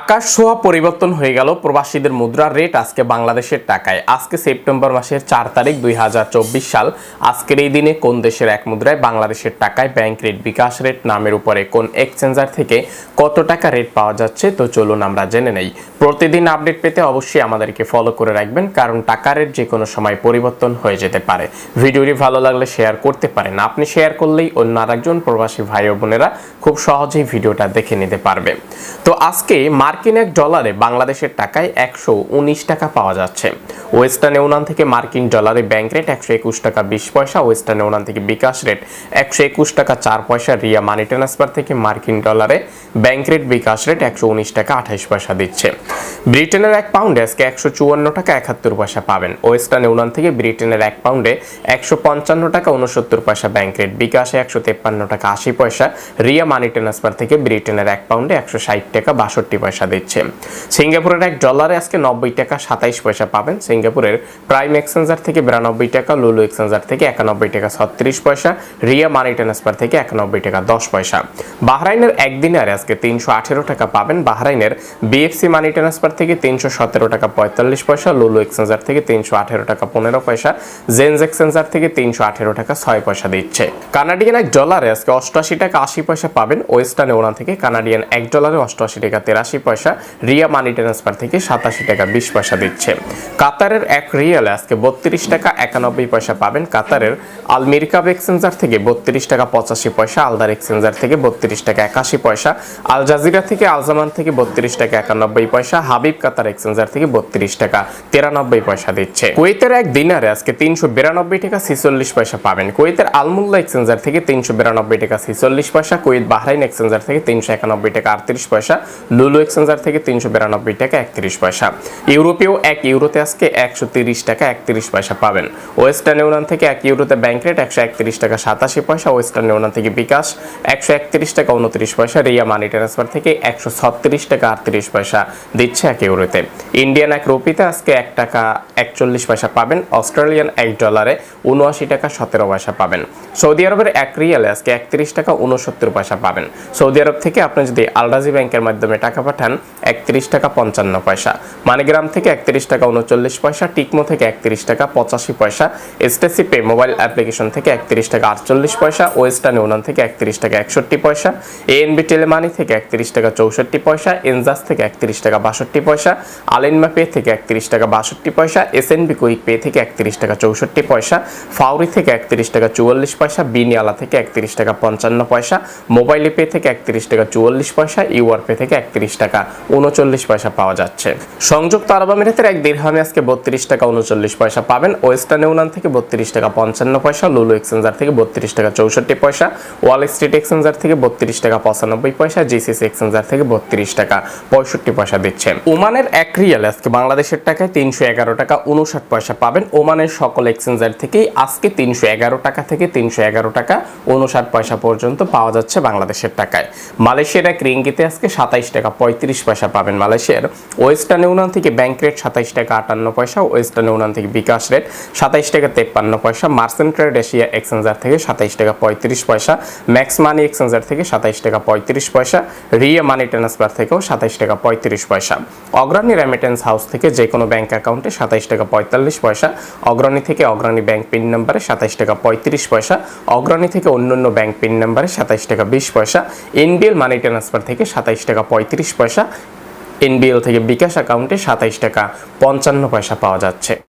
আকাশ ছোঁয়া পরিবর্তন হয়ে গেল প্রবাসীদের মুদ্রার রেট আজকে বাংলাদেশের টাকায়। আজকে সেপ্টেম্বর মাসের চার তারিখ দু হাজার চব্বিশ সাল। আজকের এই দিনে কোন দেশের এক মুদ্রায় বাংলাদেশের টাকায় ব্যাংক রেট, বিকাশ রেট, নামের উপরে কোন এক্সচেঞ্জার থেকে কত টাকা রেট পাওয়া যাচ্ছে? তো চলুন আমরা জেনে নেই। প্রতিদিন আপডেট পেতে অবশ্যই আমাদেরকে ফলো করে রাখবেন, কারণ টাকা রেট যে কোনো সময় পরিবর্তন হয়ে যেতে পারে। ভিডিওটি ভালো লাগলে শেয়ার করতে পারেন। আপনি শেয়ার করলেই অন্য আরেকজন প্রবাসী ভাই ও বোনেরা খুব সহজেই ভিডিওটা দেখে নিতে পারবে। তো আজকে মার্কিন এক ডলারে বাংলাদেশের টাকায় একশো উনিশ টাকা পাওয়া যাচ্ছে। ওয়েস্টার্ন ইউনিয়ন থেকে মার্কিন ডলারে ব্যাংক রেট একশো একুশ টাকা বিশ পয়সা, ওয়েস্টার্ন ইউনিয়ন থেকে বিকাশ রেট একশো একুশ টাকা চার পয়সা, রিয়া মানি ট্রান্সফার থেকে মার্কিন ডলারে ব্যাংক রেট বিকাশ রেট একশো উনিশ টাকা আঠাইশ পয়সা দিচ্ছে। ব্রিটেনের এক পাউন্ডে আজকে একশো চুয়ান্ন টাকা একাত্তর পয়সা পাবেন। ওয়েস্টার্ন ইউনিয়ন থেকে ব্রিটেনের এক পাউন্ডে একশো পঞ্চান্ন টাকা উনসত্তর পয়সা ব্যাংক রেট বিকাশে একশো তেপ্পান্ন টাকা আশি পয়সা। রিয়া মানি ট্রান্সফার থেকে ব্রিটেনের এক পাউন্ডে একশো ষাট টাকা বাষট্টি পয়সা দিচ্ছে। সিঙ্গাপুরের এক ডলারে আজকে নব্বই টাকা সাতাইশ পয়সা পাবেন। সিঙ্গাপুরের প্রাইম এক্সচেঞ্জার থেকে বিরানব্বই টাকা লুলু এক্সচেঞ্জার থেকে একানব্বই টাকা ছত্রিশ পয়সা। রিয়া মানি ট্রান্সফার থেকে একানব্বই টাকা দশ পয়সা। বাহরাইনের একদিনারে আজকে তিনশো আঠেরো টাকা পাবেন। বাহরাইনের বিএফসি মানি ট্রান্সফার থেকে তিনশো সতেরো টাকা পঁয়তাল্লিশ পয়সা লুলু এক্সচেঞ্জার থেকে তিনশো আঠেরো টাকা পনেরো পয়সা জেন্স এক্সচেঞ্জার থেকে তিনশো আঠেরো টাকা ছয় পয়সা দিচ্ছে। কানাডিয়ান এক ডলারে আজকে অষ্টআশি টাকা আশি পয়সা পাবেন। ওয়েস্টার্ন ওনা থেকে কানাডিয়ান এক ডলারে অষ্টআশি টাকা তেরাশি পয়সা রিয়া মানি ট্রান্সফার থেকে সাতাশি টাকা বিশ পয়সা দিচ্ছে। কাতারের এক রিয়ালে আজকে বত্রিশ টাকা একানব্বই পয়সা পাবেন। কাতারের আলমিরকাব এক্সচেঞ্জার থেকে বত্রিশ টাকা পঁচাশি পয়সা আলদার এক্সচেঞ্জার থেকে বত্রিশ টাকা একাশি পয়সা আল জাজিরা থেকে আলজামান থেকে বত্রিশ টাকা একানব্বই পয়সা হাবিব কাতার এক্সচেঞ্জার থেকে বত্রিশ টাকা, তিরানব্বই পয়সা দিচ্ছে। কুয়েতের এক দিনারে আজকে তিনশো বিরানব্বই টাকা, ছিচল্লিশ পয়সা পাবেন। কুয়েতের আলমুল্লা এক্সচেঞ্জার থেকে তিনশো বিরানব্বই টাকা, ছিচল্লিশ পয়সা। কুয়েত বাহরাইন এক্সচেঞ্জার থেকে তিনশো একানব্বই টাকা, আটত্রিশ পয়সা। লুলু এক্সচেঞ্জার থেকে তিনশো বিরানব্বই টাকা, একত্রিশ পয়সা। ইউরোপেও এক ইউরোতে আজকে একশো তিরিশ টাকা, একত্রিশ পয়সা পাবেন। ওয়েস্টার্ন ইউনিয়ন থেকে এক ইউরোতে ব্যাংক রেট একশো একত্রিশ টাকা, সাতাশি পয়সা। ওয়েস্টার্ন ইউনিয়ন থেকে বিকাশ একশো একত্রিশ টাকা, উনত্রিশ পয়সা। রিয়া মানি ট্রান্সফার থেকে একশো ছত্রিশ টাকা, আটত্রিশ পয়সা দিচ্ছে এক ইউরোতে ইন্ডিয়ান এক রুপিতে আজকে এক টাকা একচল্লিশ পয়সা পাবেন, অস্ট্রেলিয়ান এক ডলারে উনআশি টাকা সতেরো পয়সা পাবেন। সৌদি আরবের এক রিয়ালে আজকে একত্রিশ টাকা উনসত্তর পয়সা পাবেন। সৌদি আরব থেকে আপনি যদি আলরাজি ব্যাংকের মাধ্যমে টাকা পাঠান, একত্রিশ টাকা পঞ্চান্ন পয়সা। মানিগ্রাম থেকে একত্রিশ টাকা উনচল্লিশ পয়সা, টিকমো থেকে একত্রিশ টাকা পঁচাশি পয়সা, এসটিসি পে মোবাইল অ্যাপ্লিকেশন থেকে একত্রিশ টাকা আটচল্লিশ পয়সা, ওয়েস্টার্ন ইউনিয়ন থেকে একত্রিশ টাকা একষট্টি পয়সা, এএনবি টেলিমানি থেকে একত্রিশ টাকা চৌষট্টি পয়সা, এনজাস থেকে একত্রিশ টাকা বাষট্টি পয়সা আলিনমা পে থেকে একত্রিশ টাকা বাষট্টি পয়সা এসএনবি কুইক পে থেকে একত্রিশ টাকা চৌষট্টি পয়সা ফাউরি থেকে একত্রিশ টাকা চুয়াল্লিশ পয়সা বিনিয়ালা থেকে একত্রিশ টাকা পঞ্চান্ন পয়সা মোবাইল পে থেকে একত্রিশ টাকা চুয়াল্লিশ পয়সা ইউআর পে থেকে একত্রিশ টাকা উনচল্লিশ পয়সা পাওয়া যাচ্ছে। সংযুক্ত আরব আমিরাতের এক দীর্ঘামে আজকে বত্রিশ টাকা উনচল্লিশ পয়সা পাবেন। ওয়েস্টার্ন ইউনিয়ন থেকে বত্রিশ টাকা পঞ্চান্ন পয়সা, লুলু এক্সচেঞ্জার থেকে বত্রিশ টাকা চৌষট্টি পয়সা, ওয়াল স্ট্রিট এক্সচেঞ্জার থেকে বত্রিশ টাকা পঁচানব্বই পয়সা জিসিসি এক্সচেঞ্জার থেকে বত্রিশ টাকা পঁয়ষট্টি পয়সা দিচ্ছেন ওমানের এক রিয়াল আজকে বাংলাদেশের টাকায় তিনশো এগারো টাকা উনষাট পয়সা পাবেন। ওমানের সকল এক্সচেঞ্জার থেকেই আজকে তিনশো এগারো টাকা থেকে তিনশো এগারো টাকা উনষাট পয়সা পর্যন্ত পাওয়া যাচ্ছে বাংলাদেশের টাকায়। মালয়েশিয়ার এক রিঙ্গিতে আজকে সাতাইশ টাকা পঁয়ত্রিশ পয়সা পাবেন মালয়েশিয়ার। ওয়েস্টার্ন ইউনিয়ন থেকে ব্যাংক রেট সাতাইশ টাকা আটান্ন পয়সা, ওয়েস্টার্ন ইউনিয়ন থেকে বিকাশ রেট সাতাইশ টাকা তেপ্পান্ন পয়সা মার্সেন্ট ট্রেড এশিয়া এক্সচেঞ্জার থেকে সাতাইশ টাকা পঁয়ত্রিশ পয়সা, ম্যাক্স মানি এক্সচেঞ্জার থেকে সাতাইশ টাকা পঁয়ত্রিশ পয়সা, রিয়া মানি ট্রান্সফার থেকেও সাতাইশ টাকা পঁয়ত্রিশ পয়সা। অগ্রণী রেমিটেন্স হাউস থেকে যে কোনো ব্যাংক অ্যাকাউন্টে সাতাইশ টাকা পঁয়তাল্লিশ পয়সা, অগ্রণী থেকে অগ্রণী ব্যাংক পিন নাম্বারে সাতাইশ টাকা পঁয়ত্রিশ পয়সা, অগ্রণী থেকে অন্য অন্য ব্যাংক পিন নাম্বারে সাতাইশ টাকা বিশ পয়সা এনবিএল মানি ট্রান্সফার থেকে সাতাইশ টাকা পঁয়ত্রিশ পয়সা এনবিএল থেকে বিকাশ অ্যাকাউন্টে সাতাইশ টাকা পঞ্চান্ন পয়সা পাওয়া যাচ্ছে।